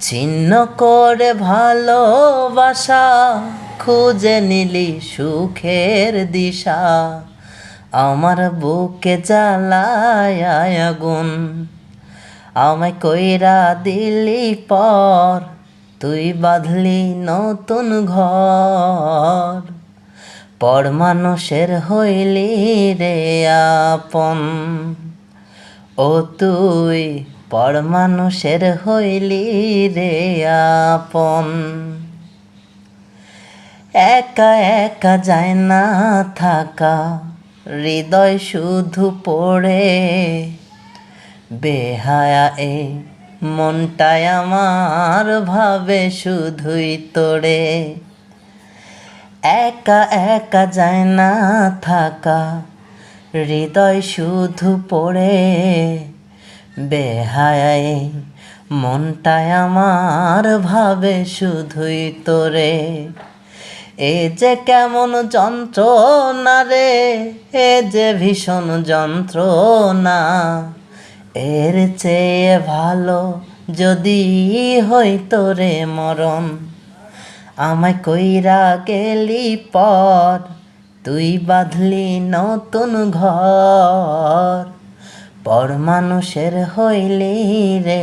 ছিন্ন করে ভালোবাসা, খুঁজে নিলি সুখের দিশা। আমার বুকে জ্বালায় আগুন, আমায় কইরা দিলি পর, তুই বাঁধলি নতুন ঘর। পর মানুষের হইলি রে আপন, ও তুই পর মানুষের হইলি রে আপন। একা একা যায় না থাকা, হৃদয় শুধু পড়ে। বেহায়া এ মনটায় আমার ভাবে শুধুই তোড়ে। একা একা যায় না থাকা, হৃদয় শুধু পড়ে। বেহায় মনটায় আমার ভাবে শুধুই তোরে। এ যে কেমন যন্ত্রণা রে, এ যে ভীষণ যন্ত্রণা। এর চেয়ে ভালো যদি হইতো রে মরণ। আমায় কইরা গেলি পর, তুই বাঁধলি নতুন ঘর। পর মানুষের হইলি রে।